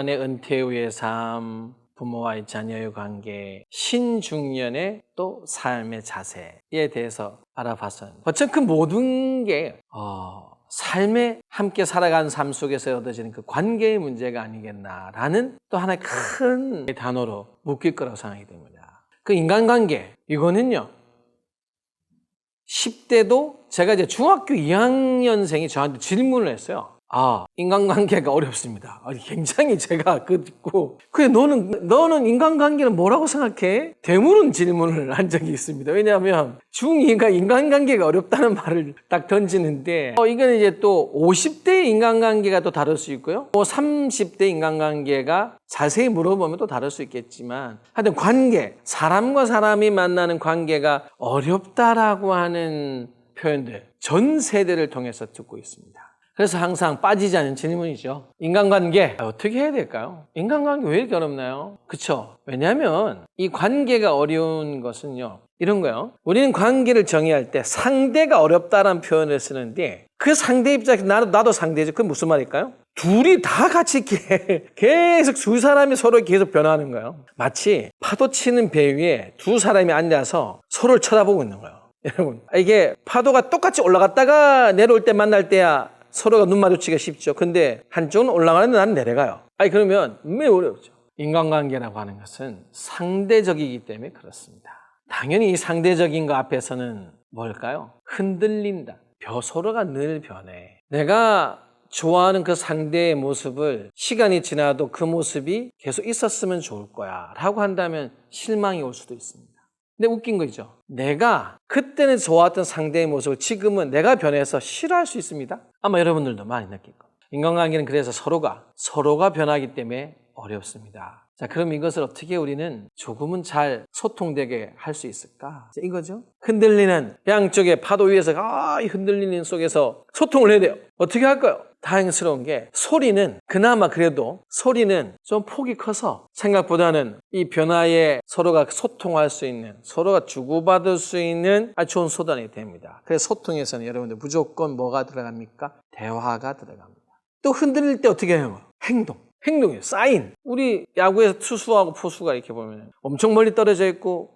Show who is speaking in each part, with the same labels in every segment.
Speaker 1: 그동안의 은퇴 후의 삶, 부모와의 자녀의 관계, 신중년의 또 삶의 자세에 대해서 알아봤었는데 어쩜 그 모든 게 어, 삶에 함께 살아가는 삶 속에서 얻어지는 그 관계의 문제가 아니겠나라는 또 하나의 큰 단어로 묶일 거라고 생각이 됩니다. 그 인간관계 이거는요. 10대도 제가 이제 중학교 2학년생이 저한테 질문을 했어요. 아, 인간관계가 어렵습니다. 아니, 굉장히 제가 그 듣고, 그래, 너는, 너는 인간관계는 뭐라고 생각해? 대물은 질문을 한 적이 있습니다. 왜냐하면 중2가 인간관계가 어렵다는 말을 딱 던지는데, 어, 이건 이제 또 50대 인간관계가 또 다를 수 있고요. 뭐 30대 인간관계가 자세히 물어보면 또 다를 수 있겠지만, 하여튼 관계, 사람과 사람이 만나는 관계가 어렵다라고 하는 표현들, 전 세대를 통해서 듣고 있습니다. 그래서 항상 빠지지 않은 질문이죠. 인간관계 어떻게 해야 될까요? 인간관계 왜 이렇게 어렵나요? 그쵸? 왜냐하면 이 관계가 어려운 것은요. 이런 거요. 우리는 관계를 정의할 때 상대가 어렵다는 표현을 쓰는데 그 상대 입장에서 나도, 나도 상대죠. 그게 무슨 말일까요? 둘이 다 같이 계속 두 사람이 서로 계속 변하는 거예요. 마치 파도 치는 배 위에 두 사람이 앉아서 서로를 쳐다보고 있는 거예요. 여러분, 이게 파도가 똑같이 올라갔다가 내려올 때 만날 때야 서로가 눈 마주치기가 쉽죠. 근데 한쪽은 올라가는데 나는 내려가요. 아니 그러면 매우 어렵죠. 인간관계라고 하는 것은 상대적이기 때문에 그렇습니다. 당연히 이 상대적인 거 앞에서는 뭘까요? 흔들린다. 벼 서로가 늘 변해. 내가 좋아하는 그 상대의 모습을 시간이 지나도 그 모습이 계속 있었으면 좋을 거야 라고 한다면 실망이 올 수도 있습니다. 근데 웃긴 거죠. 내가 그때는 좋았던 상대의 모습을 지금은 내가 변해서 싫어할 수 있습니다. 아마 여러분들도 많이 느낄 거예요. 인간관계는 그래서 서로가 서로가 변하기 때문에 어렵습니다. 자, 그럼 이것을 어떻게 우리는 조금은 잘 소통되게 할 수 있을까? 자, 이거죠. 흔들리는 양쪽의 파도 위에서 아, 이 흔들리는 속에서 소통을 해야 돼요. 어떻게 할까요? 다행스러운 게 소리는 그나마 그래도 소리는 좀 폭이 커서 생각보다는 이 변화에 서로가 소통할 수 있는 서로가 주고받을 수 있는 아주 좋은 수단이 됩니다. 그래서 소통에서는 여러분들 무조건 뭐가 들어갑니까? 대화가 들어갑니다. 또 흔들릴 때 어떻게 해요? 행동. 행동이에요. 사인. 우리 야구에서 투수하고 포수가 이렇게 보면 엄청 멀리 떨어져 있고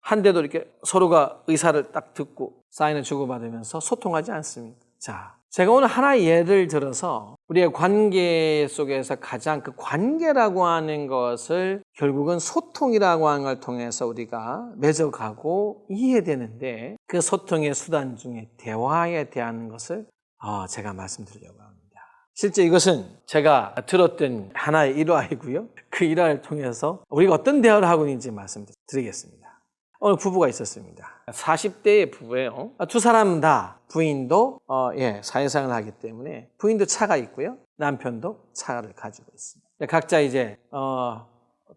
Speaker 1: 한데도 이렇게 서로가 의사를 딱 듣고 사인을 주고받으면서 소통하지 않습니까? 자, 제가 오늘 하나의 예를 들어서 우리의 관계 속에서 가장 그 관계라고 하는 것을 결국은 소통이라고 하는 걸 통해서 우리가 맺어가고 이해되는데 그 소통의 수단 중에 대화에 대한 것을 어, 제가 말씀드리려고 합니다. 실제 이것은 제가 들었던 하나의 일화이고요. 그 일화를 통해서 우리가 어떤 대화를 하고 있는지 말씀드리겠습니다. 오늘 부부가 있었습니다. 40대의 부부예요. 두 사람 다 부인도 어, 예, 사회생활을 하기 때문에 부인도 차가 있고요. 남편도 차를 가지고 있습니다. 각자 이제 어,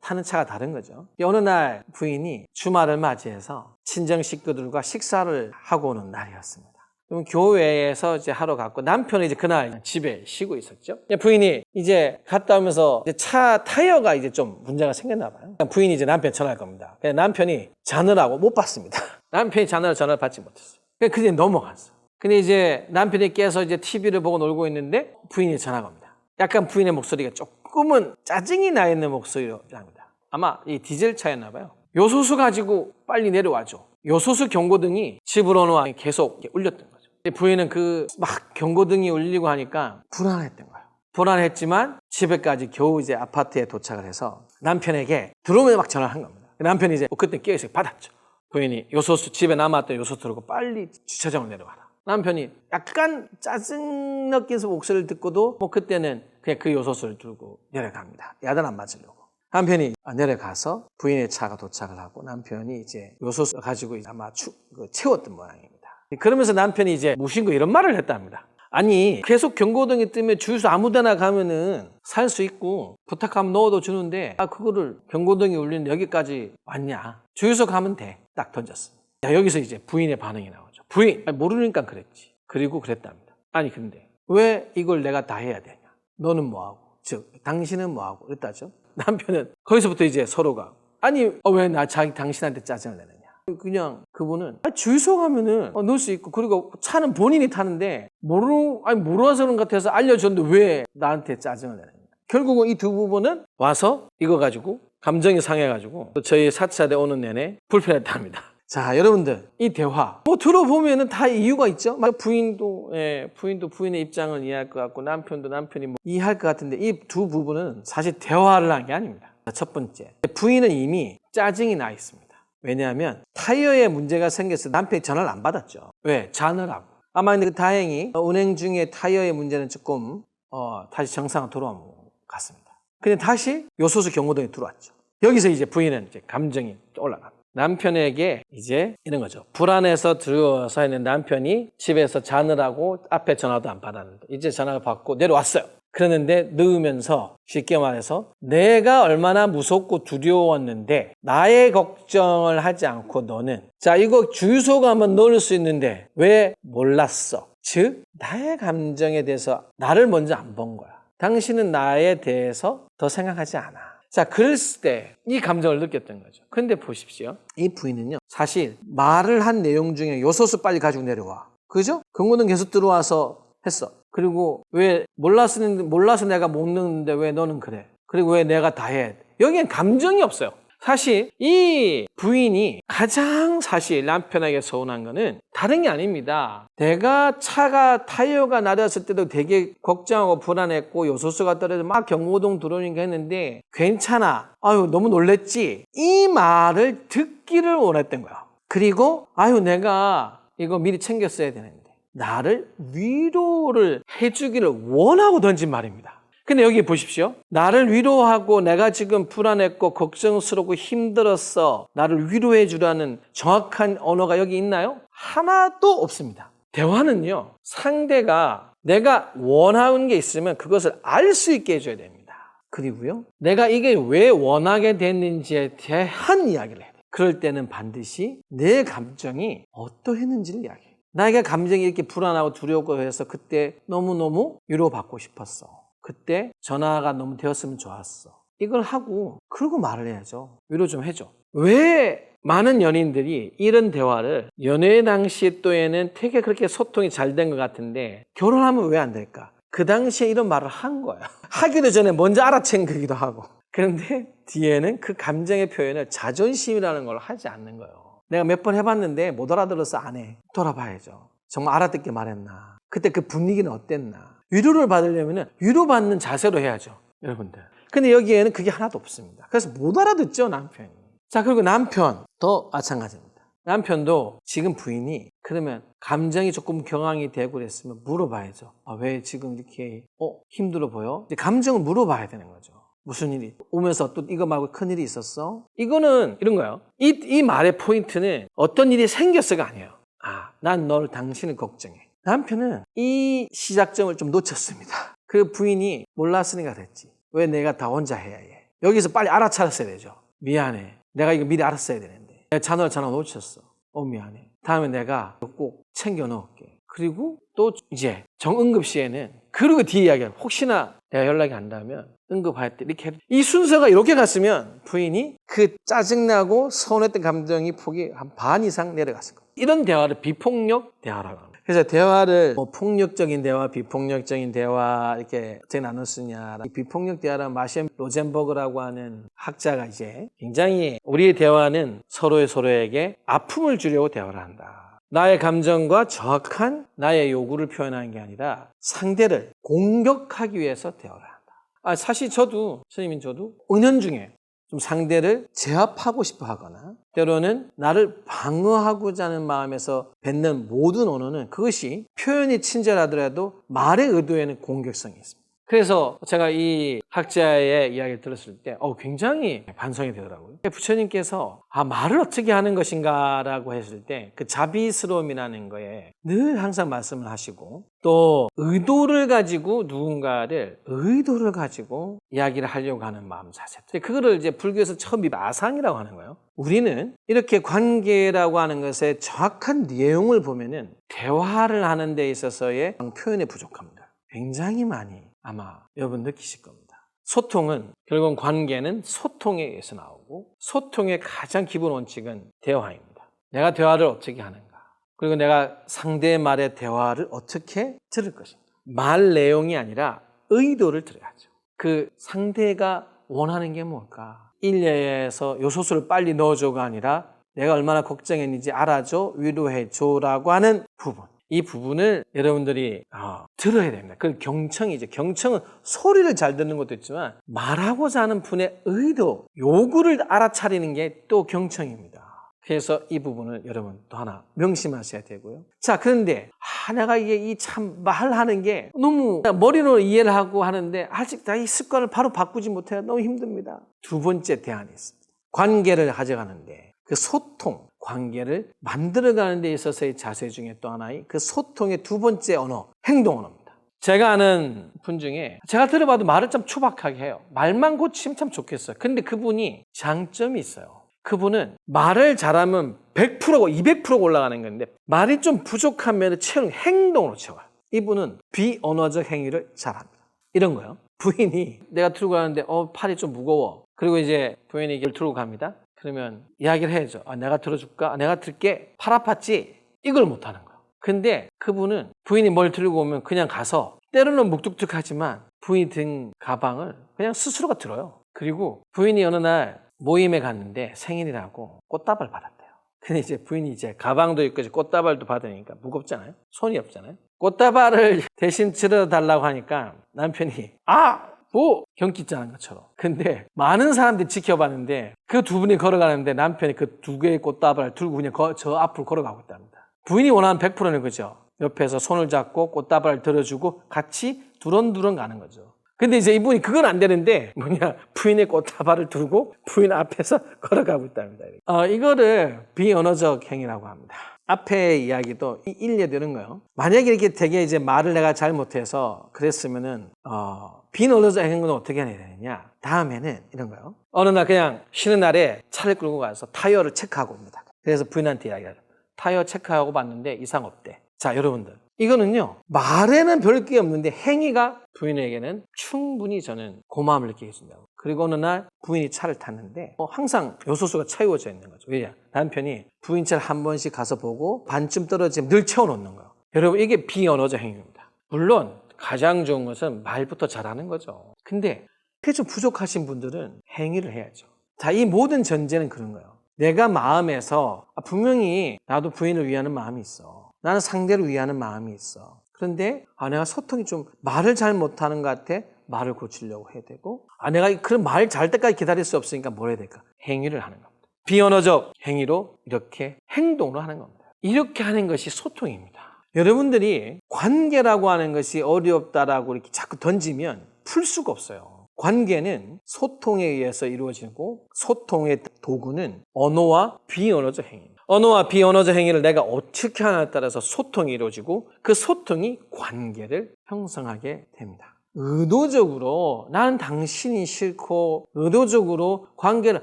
Speaker 1: 타는 차가 다른 거죠. 어느 날 부인이 주말을 맞이해서 친정 식구들과 식사를 하고 오는 날이었습니다. 그럼 교회에서 이제 하러 갔고 남편은 이제 그날 집에 쉬고 있었죠. 부인이 이제 갔다 오면서 이제 차 타이어가 이제 좀 문제가 생겼나 봐요. 부인이 이제 남편 전화할 겁니다. 남편이 자느라고 못 받습니다. 남편이 자느라 전화를 받지 못했어요. 그게 넘어갔어. 근데 이제 남편이 깨서 이제 TV를 보고 놀고 있는데 부인이 전화가 옵니다. 약간 부인의 목소리가 조금은 짜증이 나 있는 목소리로 합니다. 아마 이 디젤 차였나 봐요. 요소수 가지고 빨리 내려와줘. 요소수 경고등이 집으로는 계속 울렸던 거예요. 부인은 그 막 경고등이 울리고 하니까 불안했던 거예요. 불안했지만 집에까지 겨우 이제 아파트에 도착을 해서 남편에게 들어오면 막 전화를 한 겁니다. 남편이 이제 그때 깨어있어 받았죠. 부인이 요소수 집에 남았던 요소수 들고 빨리 주차장을 내려와라. 남편이 약간 짜증 느끼면서 목소리를 듣고도 뭐 그때는 그냥 그 요소수를 들고 내려갑니다. 야단 안 맞으려고. 남편이 내려가서 부인의 차가 도착을 하고 남편이 이제 요소수 가지고 아마 추, 그 채웠던 모양입니다. 그러면서 남편이 이제 무신고 이런 말을 했답니다. 아니 계속 경고등이 뜨면 주유소 아무데나 가면은 살 수 있고 부탁하면 넣어도 주는데 아 그거를 경고등이 울리는 여기까지 왔냐? 주유소 가면 돼 딱 던졌어 자 여기서 이제 부인의 반응이 나오죠. 부인 아니, 모르니까 그랬지. 그리고 그랬답니다. 아니 근데 왜 이걸 내가 다 해야 되냐? 너는 뭐하고? 즉 당신은 뭐하고? 그랬다죠? 남편은 거기서부터 이제 서로가 아니 어, 왜 나 자기 당신한테 짜증을 내느냐 그냥 그분은 아, 주유소 가면은 어, 넣을 수 있고 그리고 차는 본인이 타는데 모르 아니 모르서 그런 것 같아서 알려줬는데 왜 나한테 짜증을 내느냐 결국은 이 두 부부는 와서 이거 가지고 감정이 상해가지고 또 저희 4차대 오는 내내 불편했답니다. 자, 여러분들 이 대화 뭐 들어보면은 다 이유가 있죠. 막 부인도 예, 부인도 부인의 입장을 이해할 것 같고 남편도 남편이 뭐 이해할 것 같은데 이 두 부부는 사실 대화를 한 게 아닙니다. 첫 번째, 부인은 이미 짜증이 나 있습니다. 왜냐하면 타이어에 문제가 생겨서 남편이 전화를 안 받았죠. 왜? 자느라고. 아마 근데 다행히 운행 중에 타이어의 문제는 조금 어, 다시 정상으로 돌아온 것 같습니다. 근데 다시 요소수 경고등이 들어왔죠. 여기서 이제 부인은 이제 감정이 올라갑니다. 남편에게 이제 이런 거죠. 불안해서 들어와서 있는 남편이 집에서 자느라고 앞에 전화도 안 받았는데 이제 전화를 받고 내려왔어요. 그러는데 넣으면서 쉽게 말해서 내가 얼마나 무섭고 두려웠는데 나의 걱정을 하지 않고 너는 자 이거 주유소가 한번 넣을 수 있는데 왜 몰랐어? 즉 나의 감정에 대해서 나를 먼저 안 본 거야. 당신은 나에 대해서 더 생각하지 않아. 자, 그랬을 때 이 감정을 느꼈던 거죠. 근데 보십시오. 이 부인은요, 사실 말을 한 내용 중에 요소수 빨리 가지고 내려와. 그죠? 경고등 계속 들어와서 했어. 그리고 왜 몰랐는데, 몰라서 내가 못 넣는데 왜 너는 그래? 그리고 왜 내가 다 해? 여기엔 감정이 없어요. 사실 이 부인이 가장 사실 남편에게 서운한 거는 다른 게 아닙니다. 내가 차가 타이어가 나렸을 때도 되게 걱정하고 불안했고 요소수가 떨어져 막 경고등 들어오니까 했는데 괜찮아. 아유 너무 놀랬지. 이 말을 듣기를 원했던 거야. 그리고 아유 내가 이거 미리 챙겼어야 되는데 나를 위로를 해주기를 원하고 던진 말입니다. 근데 여기 보십시오. 나를 위로하고 내가 지금 불안했고 걱정스럽고 힘들었어. 나를 위로해 주라는 정확한 언어가 여기 있나요? 하나도 없습니다. 대화는요, 상대가 내가 원하는 게 있으면 그것을 알 수 있게 해줘야 됩니다. 그리고요, 내가 이게 왜 원하게 됐는지에 대한 이야기를 해야 돼요. 그럴 때는 반드시 내 감정이 어떠했는지를 이야기해요. 나에게 감정이 이렇게 불안하고 두렵고 해서 그때 너무너무 위로받고 싶었어. 그때 전화가 너무 되었으면 좋았어. 이걸 하고 그러고 말을 해야죠. 위로 좀 해줘. 왜 많은 연인들이 이런 대화를 연애 당시 또에는 되게 그렇게 소통이 잘 된 것 같은데 결혼하면 왜 안 될까? 그 당시에 이런 말을 한 거야. 하기도 전에 먼저 알아챈 거기도 하고. 그런데 뒤에는 그 감정의 표현을 자존심이라는 걸 하지 않는 거예요. 내가 몇 번 해봤는데 못 알아들어서 안 해. 돌아봐야죠. 정말 알아듣게 말했나? 그때 그 분위기는 어땠나? 위로를 받으려면 위로받는 자세로 해야죠. 여러분들. 근데 여기에는 그게 하나도 없습니다. 그래서 못 알아듣죠, 남편이. 자, 그리고 남편. 도 마찬가지입니다. 남편도 지금 부인이 그러면 감정이 조금 경황이 되고 그랬으면 물어봐야죠. 아, 왜 지금 이렇게, 어, 힘들어 보여? 감정을 물어봐야 되는 거죠. 무슨 일이 오면서 또 이거 말고 큰 일이 있었어? 이거는 이런 거예요. 이, 이 말의 포인트는 어떤 일이 생겼어가 아니에요. 아, 난 너를 당신을 걱정해. 남편은 이 시작점을 좀 놓쳤습니다. 그 부인이 몰랐으니까 됐지. 왜 내가 다 혼자 해야 해? 여기서 빨리 알아차렸어야 되죠. 미안해. 내가 이거 미리 알았어야 되는데. 내가 전화 전화 놓쳤어. 어, 미안해. 다음에 내가 꼭 챙겨 넣을게. 그리고 또 이제 정응급시에는 그리고 뒤에 이야기할 혹시나 내가 연락이 안 닿으면 응급할 때 이렇게 이 순서가 이렇게 갔으면 부인이 그 짜증나고 서운했던 감정이 폭이 한 반 이상 내려갔을 거예요. 이런 대화를 비폭력 대화라고 합니다. 그래서 대화를 뭐 폭력적인 대화, 비폭력적인 대화 이렇게 어떻게 나눌 수 있냐. 이 비폭력 대화는 마시엠 로젠버그라고 하는 학자가 이제 굉장히 우리의 대화는 서로의 서로에게 아픔을 주려고 대화를 한다. 나의 감정과 정확한 나의 요구를 표현하는 게 아니라 상대를 공격하기 위해서 대화를 한다. 아, 사실 저도, 선생님 저도 은연 중에 좀 상대를 제압하고 싶어 하거나 때로는 나를 방어하고자 하는 마음에서 뱉는 모든 언어는 그것이 표현이 친절하더라도 말의 의도에는 공격성이 있습니다. 그래서 제가 이 학자의 이야기를 들었을 때 어, 굉장히 반성이 되더라고요. 부처님께서 아, 말을 어떻게 하는 것인가라고 했을 때 그 자비스러움이라는 거에 늘 항상 말씀을 하시고 또 의도를 가지고 누군가를 의도를 가지고 이야기를 하려고 하는 마음 자세. 그거를 이제 불교에서 처음 아상이라고 하는 거예요. 우리는 이렇게 관계라고 하는 것의 정확한 내용을 보면은 대화를 하는 데 있어서의 표현에 부족합니다. 굉장히 많이 아마 여러분 느끼실 겁니다. 소통은 결국 관계는 소통에 의해서 나오고 소통의 가장 기본 원칙은 대화입니다. 내가 대화를 어떻게 하는가? 그리고 내가 상대의 말의 대화를 어떻게 들을 것인가? 말 내용이 아니라 의도를 들어야죠. 그 상대가 원하는 게 뭘까? 일례에서 요소수를 빨리 넣어줘가 아니라 내가 얼마나 걱정했는지 알아줘, 위로해줘라고 하는 부분. 이 부분을 여러분들이 어, 들어야 됩니다. 그 경청이죠. 경청은 소리를 잘 듣는 것도 있지만 말하고자 하는 분의 의도, 요구를 알아차리는 게 또 경청입니다. 그래서 이 부분을 여러분 또 하나 명심하셔야 되고요. 자, 그런데 아, 내가 이게 이 참 말하는 게 너무 머리로 이해를 하고 하는데 아직 나 이 습관을 바로 바꾸지 못해요. 너무 힘듭니다. 두 번째 대안이 있습니다. 관계를 가져가는데 그 소통, 관계를 만들어가는 데 있어서의 자세 중에 또 하나의 그 소통의 두 번째 언어, 행동 언어입니다. 제가 아는 분 중에 제가 들어봐도 말을 좀 초박하게 해요. 말만 고치면 참 좋겠어요. 근데 그분이 장점이 있어요. 그분은 말을 잘하면 100%고 200%가 올라가는 건데 말이 좀 부족하면 채우는 행동으로 채워요. 이분은 비언어적 행위를 잘합니다. 이런 거요. 부인이 내가 들고 가는데 어 팔이 좀 무거워. 그리고 이제 부인이 이걸 들고 갑니다. 그러면 이야기를 해야죠. 아, 내가 들어줄까? 아, 내가 들게. 팔 아팠지? 이걸 못 하는 거예요. 근데 그분은 부인이 뭘 들고 오면 그냥 가서 때로는 묵뚝뚝하지만 부인이 든 가방을 그냥 스스로가 들어요. 그리고 부인이 어느 날 모임에 갔는데 생일이라고 꽃다발 받았대요. 근데 이제 부인이 이제 가방도 있고 이제 꽃다발도 받으니까 무겁잖아요. 손이 없잖아요. 꽃다발을 대신 들어달라고 하니까 남편이 아! 뭐 경기자는 것처럼. 근데 많은 사람들이 지켜봤는데 그 두 분이 걸어가는데 남편이 그 두 개의 꽃다발을 들고 그냥 거- 저 앞으로 걸어가고 있답니다. 부인이 원하는 100%는 그죠. 옆에서 손을 잡고 꽃다발을 들어주고 같이 두런두런 가는 거죠. 근데 이제 이분이 그건 안 되는데 뭐냐 부인의 꽃다발을 들고 부인 앞에서 걸어가고 있답니다. 어, 이거를 비언어적 행위라고 합니다. 앞에 이야기도 이 일례되는 거예요. 만약에 이렇게 되게 이제 말을 내가 잘못해서 그랬으면은 어, 비언어적 행위는 어떻게 해야 되느냐? 다음에는 이런 거예요. 어느 날 그냥 쉬는 날에 차를 끌고 가서 타이어를 체크하고 옵니다. 그래서 부인한테 이야기하죠. 타이어 체크하고 봤는데 이상 없대. 자, 여러분들. 이거는요, 말에는 별게 없는데 행위가 부인에게는 충분히 저는 고마움을 느끼게 해준다고. 그리고 어느 날 부인이 차를 탔는데 어, 항상 요소수가 채워져 있는 거죠. 왜냐? 남편이 부인 차를 한 번씩 가서 보고 반쯤 떨어지면 늘 채워놓는 거예요. 여러분, 이게 비언어적 행위입니다. 물론 가장 좋은 것은 말부터 잘하는 거죠. 근데 그게 좀 부족하신 분들은 행위를 해야죠. 자, 이 모든 전제는 그런 거예요. 내가 마음에서 아, 분명히 나도 부인을 위하는 마음이 있어. 나는 상대를 위하는 마음이 있어. 그런데 아 내가 소통이 좀 말을 잘 못하는 것 같아. 말을 고치려고 해야 되고 아 내가 그런 말 잘 때까지 기다릴 수 없으니까 뭘 해야 될까? 행위를 하는 겁니다. 비언어적 행위로 이렇게 행동으로 하는 겁니다. 이렇게 하는 것이 소통입니다. 여러분들이 관계라고 하는 것이 어렵다라고 이렇게 자꾸 던지면 풀 수가 없어요. 관계는 소통에 의해서 이루어지고 소통의 도구는 언어와 비언어적 행위입니다. 언어와 비언어적 행위를 내가 어떻게 하냐에 따라서 소통이 이루어지고 그 소통이 관계를 형성하게 됩니다. 의도적으로 나는 당신이 싫고 의도적으로 관계를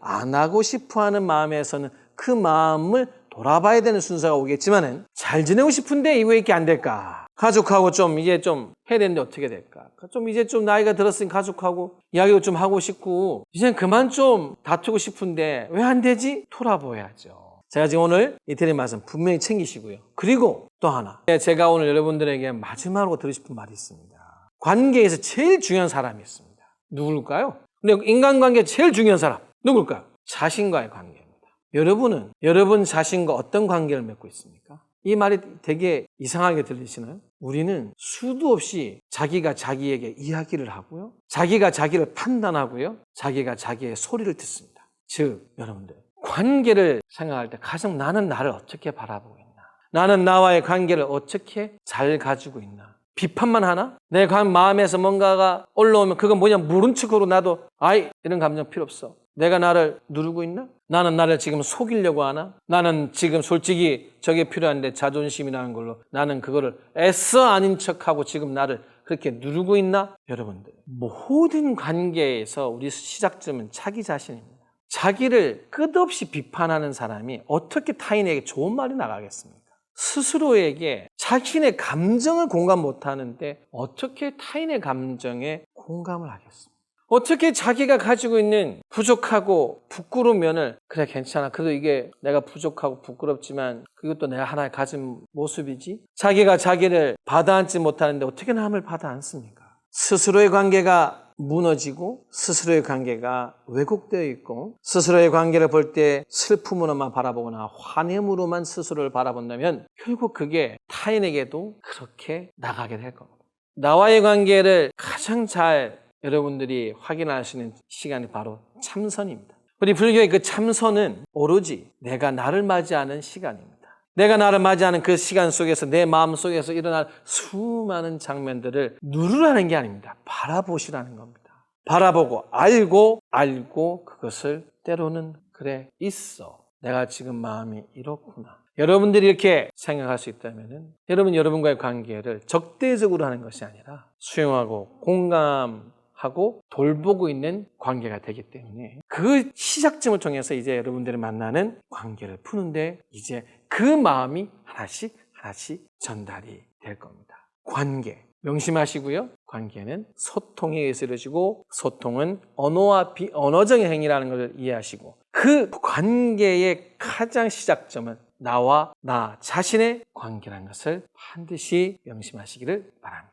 Speaker 1: 안 하고 싶어 하는 마음에서는 그 마음을 돌아봐야 되는 순서가 오겠지만은 잘 지내고 싶은데 이거 왜 이렇게 안 될까? 가족하고 좀 이제 좀 해야 되는데 어떻게 될까? 좀 이제 좀 나이가 들었으니 가족하고 이야기도 좀 하고 싶고 이젠 그만 좀 다투고 싶은데 왜 안 되지? 돌아보야죠. 제가 지금 오늘 이 드린 말씀 분명히 챙기시고요. 그리고 또 하나. 제가 오늘 여러분들에게 마지막으로 드리고 싶은 말이 있습니다. 관계에서 제일 중요한 사람이 있습니다. 누굴까요? 근데 인간관계 제일 중요한 사람. 누굴까요? 자신과의 관계입니다. 여러분은 여러분 자신과 어떤 관계를 맺고 있습니까? 이 말이 되게 이상하게 들리시나요? 우리는 수도 없이 자기가 자기에게 이야기를 하고요. 자기가 자기를 판단하고요. 자기가 자기의 소리를 듣습니다. 즉, 여러분들. 관계를 생각할 때 가장 나는 나를 어떻게 바라보고 있나? 나는 나와의 관계를 어떻게 잘 가지고 있나? 비판만 하나? 내 관- 마음에서 뭔가가 올라오면 그건 뭐냐 모른 척으로 나도 아이 이런 감정 필요 없어. 내가 나를 누르고 있나? 나는 나를 지금 속이려고 하나? 나는 지금 솔직히 저게 필요한데 자존심이라는 걸로 나는 그거를 애써 아닌 척하고 지금 나를 그렇게 누르고 있나? 여러분들 모든 관계에서 우리 시작점은 자기 자신입니다. 자기를 끝없이 비판하는 사람이 어떻게 타인에게 좋은 말이 나가겠습니까? 스스로에게 자신의 감정을 공감 못하는데 어떻게 타인의 감정에 공감을 하겠습니까? 어떻게 자기가 가지고 있는 부족하고 부끄러운 면을 그래 괜찮아 그래도 이게 내가 부족하고 부끄럽지만 그것도 내가 하나의 가진 모습이지 자기가 자기를 받아안지 못하는데 어떻게 남을 받아안습니까? 스스로의 관계가 무너지고 스스로의 관계가 왜곡되어 있고 스스로의 관계를 볼 때 슬픔으로만 바라보거나 환염으로만 스스로를 바라본다면 결국 그게 타인에게도 그렇게 나가게 될 겁니다. 나와의 관계를 가장 잘 여러분들이 확인하시는 시간이 바로 참선입니다. 우리 불교의 그 참선은 오로지 내가 나를 맞이하는 시간입니다. 내가 나를 맞이하는 그 시간 속에서 내 마음 속에서 일어날 수많은 장면들을 누르라는 게 아닙니다. 바라보시라는 겁니다. 바라보고 알고 알고 그것을 때로는 그래 있어. 내가 지금 마음이 이렇구나. 여러분들이 이렇게 생각할 수 있다면 여러분 여러분과의 관계를 적대적으로 하는 것이 아니라 수용하고 공감 하고 돌보고 있는 관계가 되기 때문에 그 시작점을 통해서 이제 여러분들이 만나는 관계를 푸는데 이제 그 마음이 하나씩 하나씩 전달이 될 겁니다. 관계. 명심하시고요. 관계는 소통에 의해서 이루어지고 소통은 언어와 비, 언어적인 행위라는 것을 이해하시고 그 관계의 가장 시작점은 나와 나 자신의 관계라는 것을 반드시 명심하시기를 바랍니다.